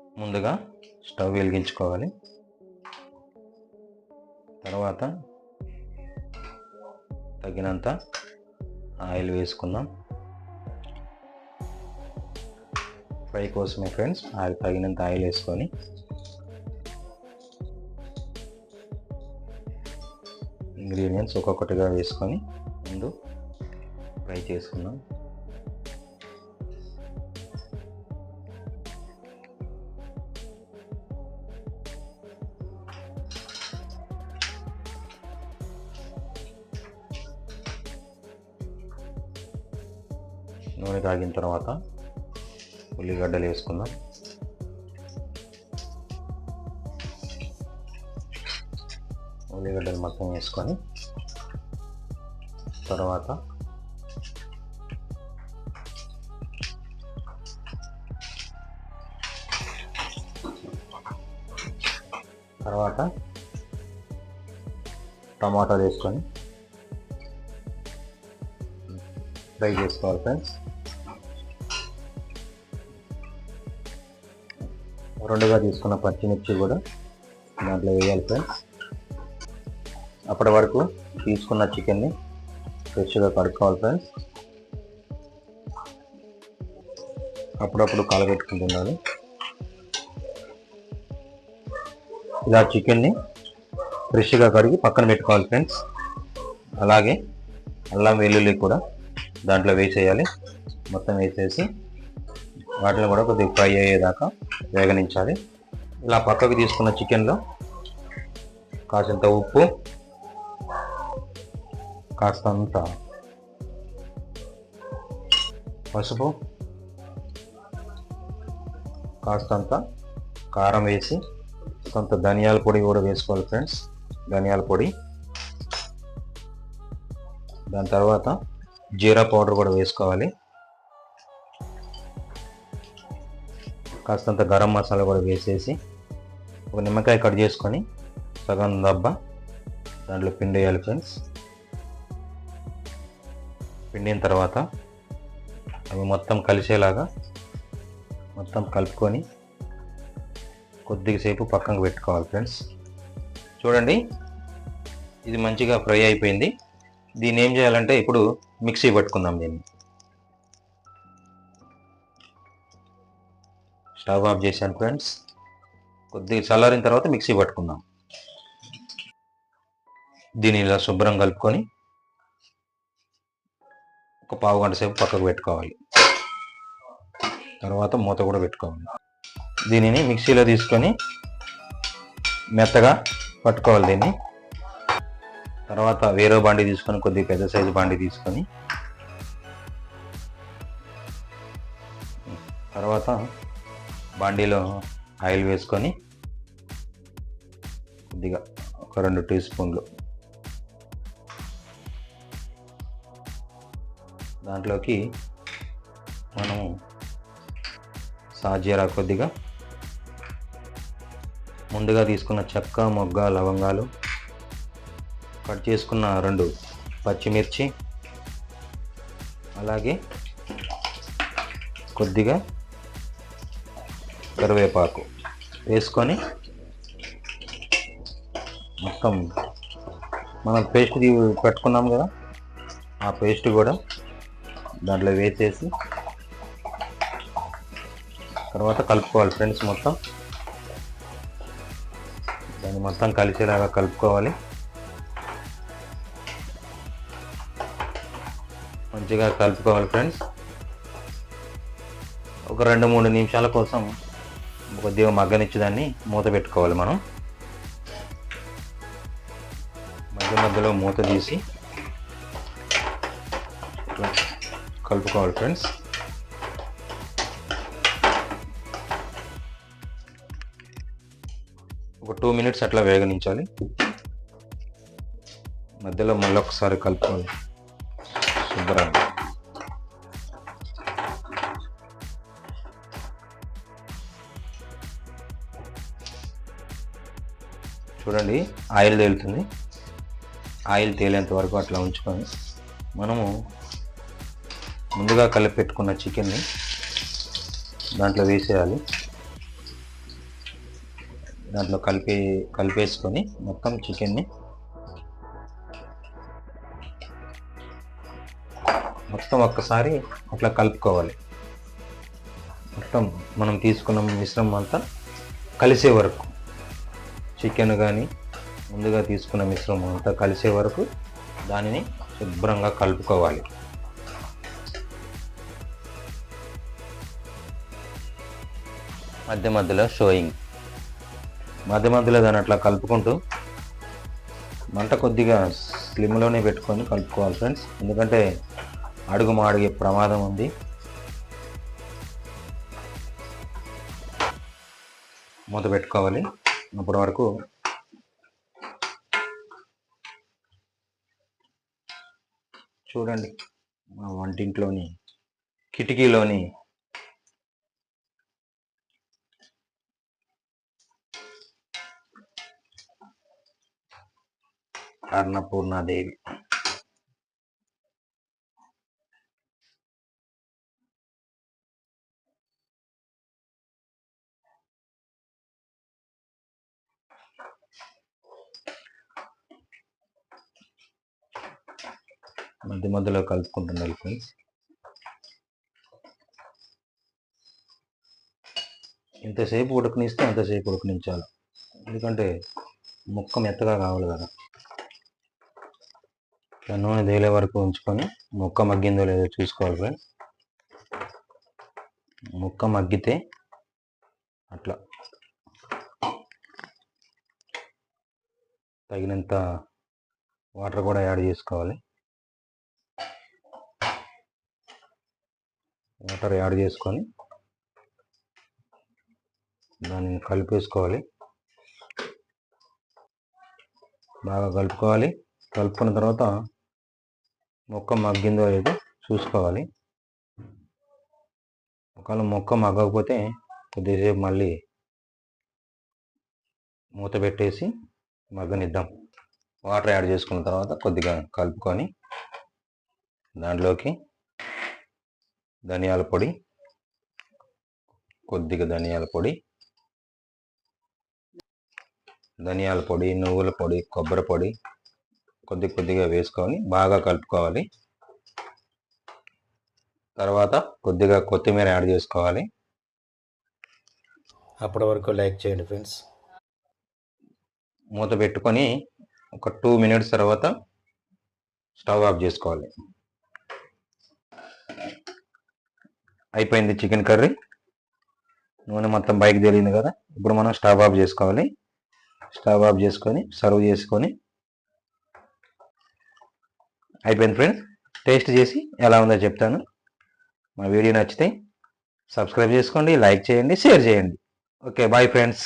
ముందుగా స్టవ్ వెలిగించుకోవాలి. తర్వాత తగినంత ఆయిల్ వేసుకుందాం. ఫ్రై కోసమే ఫ్రెండ్స్ ఆయిల్ తగినంత ఆయిల్ వేసుకొని. ఇంగ్రీడియంట్స్ ఒక్కొక్కటిగా వేసుకొని ముందు ఫ్రై చేసుకుందాం. నూనె కాగిన తర్వాత ఉల్లిగడ్డలు వేసుకుందాం. ఉల్లిగడ్డలు మొత్తం వేసుకొని తర్వాత తర్వాత టమాటాలు వేసుకొని ఫ్రై చేసుకోవాలి ఫ్రెండ్స్. రెండుగా తీసుకున్న పచ్చిమిర్చి కూడా దాంట్లో వేయాలి ఫ్రెండ్స్ అప్పటి వరకు తీసుకున్న చికెన్ని ఫ్రెష్గా కడుక్కోవాలి ఫ్రెండ్స్ అప్పుడప్పుడు కలబెట్టుకుంటున్నాను ఇలా చికెన్ని ఫ్రెష్గా కడిగి పక్కన పెట్టుకోవాలి ఫ్రెండ్స్ అలాగే అల్లం వెల్లుల్లి కూడా దాంట్లో వేసేయాలి. మొత్తం వేసేసి వాటిని కూడా కొద్దిగా ఫ్రై అయ్యేదాకా వేగనించాలి. ఇలా పక్కకు తీసుకున్న చికెన్లో కాసింత ఉప్పు కాస్తంత పసుపు కాస్తంత కారం వేసి కొంత ధనియాల పొడి కూడా వేసుకోవాలి ఫ్రెండ్స్. ధనియాల పొడి. దాని తర్వాత జీరా పౌడర్ కూడా వేసుకోవాలి. కాస్తంత గరం మసాలా కూడా వేసేసి ఒక నిమ్మకాయ కట్ చేసుకొని సగం దబ్బ దాంట్లో పిండి వేయాలి ఫ్రెండ్స్. పిండిన తర్వాత అవి మొత్తం కలిసేలాగా మొత్తం కలుపుకొని కొద్దిసేపు పక్కకు పెట్టుకోవాలి ఫ్రెండ్స్. చూడండి ఇది మంచిగా ఫ్రై అయిపోయింది. దీన్ని ఏం చేయాలంటే ఇప్పుడు మిక్సీ పట్టుకుందాం దీన్ని. స్టవ్ ఆఫ్ చేశాను ఫ్రెండ్స్ కొద్దిగా చల్లారిన తర్వాత మిక్సీ పట్టుకుందాం. దీన్ని ఇలా శుభ్రం కలుపుకొని ఒక పావు గంట సేపు పక్కకు పెట్టుకోవాలి. తర్వాత మూత కూడా పెట్టుకోవాలి. దీనిని మిక్సీలో తీసుకొని మెత్తగా పట్టుకోవాలి దీన్ని. తర్వాత వేరే బండి తీసుకొని కొద్దిగా పెద్ద సైజు బండి తీసుకొని తర్వాత బాండీలో ఆయిల్ వేసుకొని కొద్దిగా ఒక రెండు టీ స్పూన్లు దాంట్లోకి మనము సాజీరా కొద్దిగా ముందుగా తీసుకున్న చెక్క మొగ్గ లవంగాలు కట్ చేసుకున్న రెండు పచ్చిమిర్చి అలాగే కొద్దిగా కరివేపాకు వేసుకొని మొత్తం మనం పేస్ట్ పెట్టుకున్నాం కదా ఆ పేస్ట్ కూడా దాంట్లో వేసేసి తర్వాత కలుపుకోవాలి ఫ్రెండ్స్ మొత్తం. దాన్ని మొత్తం కలిసేలాగా కలుపుకోవాలి. మంచిగా కలుపుకోవాలి ఫ్రెండ్స్. ఒక రెండు మూడు నిమిషాల కోసం కొద్దిగా మగ్గనిచ్చి దాన్ని మూత పెట్టుకోవాలి మనం. మధ్య మధ్యలో మూత తీసి ఇట్లా కలుపుకోవాలి ఫ్రెండ్స్. ఒక టూ మినిట్స్ అట్లా వేగనించాలి. మధ్యలో మళ్ళీ ఒకసారి కలుపుకోవాలి శుభ్రంగా చూడండి. ఆయిల్ తేలుతుంది. ఆయిల్ తేలేంత వరకు అట్లా ఉంచుకొని మనము ముందుగా కలిపి పెట్టుకున్న చికెన్ని దాంట్లో వేసేయాలి. దాంట్లో కలిపి కలిపేసుకొని మొత్తం చికెన్ని మొత్తం ఒక్కసారి అట్లా కలుపుకోవాలి. మొత్తం మనం తీసుకున్న మిశ్రమం అంతా కలిసే వరకు. చికెన్ కానీ ముందుగా తీసుకున్న మిశ్రమం అంతా కలిసే వరకు దానిని శుభ్రంగా కలుపుకోవాలి. మధ్య మధ్యలో షోయింగ్. మధ్య మధ్యలో దాన్ని అట్లా కలుపుకుంటూ మంట కొద్దిగా స్లిమ్లోనే పెట్టుకొని కలుపుకోవాలి ఫ్రెండ్స్. ఎందుకంటే అడుగు మాడిగే ప్రమాదం ఉంది. మూత పెట్టుకోవాలి. అప్పటి వరకు చూడండి మా వంటింట్లోని కిటికీలోని అన్నపూర్ణాదేవి మధ్య మధ్యలో కలుపుకుంటుండాలి ఫ్రెండ్స్ ఎంతసేపు ఉడకనిస్తే అంతసేపు ఉడకనించాలి. ఎందుకంటే ముక్క మెత్తగా కావాలి కదా. ఇట్లా నూనె తేలే వరకు ఉంచుకొని ముక్క మగ్గిందో లేదో చూసుకోవాలి ఫ్రెండ్స్. ముక్క మగ్గితే అట్లా. తగినంత వాటర్ కూడా యాడ్ చేసుకోవాలి. వాటర్ యాడ్ చేసుకొని దాన్ని కలిపేసుకోవాలి. బాగా కలుపుకోవాలి. కలుపుకున్న తర్వాత మొక్క మగ్గిందో లేదో చూసుకోవాలి. ఒకవేళ మొక్క మగ్గకపోతే కొద్దిసేపు మళ్ళీ మూత పెట్టేసి మగ్గనిద్దాం. వాటర్ యాడ్ చేసుకున్న తర్వాత కొద్దిగా కలుపుకొని దాంట్లోకి ధనియాల పొడి కొద్దిగా ధనియాల పొడి ధనియాల పొడి నువ్వుల పొడి కొబ్బరి పొడి కొద్ది కొద్దిగా వేసుకొని బాగా కలుపుకోవాలి. తర్వాత కొద్దిగా కొత్తిమీర యాడ్ చేసుకోవాలి. అప్పటి వరకు లైక్ చేయండి ఫ్రెండ్స్. మూత పెట్టుకొని ఒక టూ మినిట్స్ తర్వాత స్టవ్ ఆఫ్ చేసుకోవాలి. అయిపోయింది చికెన్ కర్రీ. నూనె మొత్తం బయటకు తేలింది కదా. ఇప్పుడు మనం స్టవ్ ఆఫ్ చేసుకోవాలి. స్టవ్ ఆఫ్ చేసుకొని సర్వ్ చేసుకొని. అయిపోయింది ఫ్రెండ్స్. టేస్ట్ చేసి ఎలా ఉందో చెప్తాను. మా వీడియో నచ్చితే సబ్స్క్రైబ్ చేసుకోండి లైక్ చేయండి షేర్ చేయండి. Okay bye friends.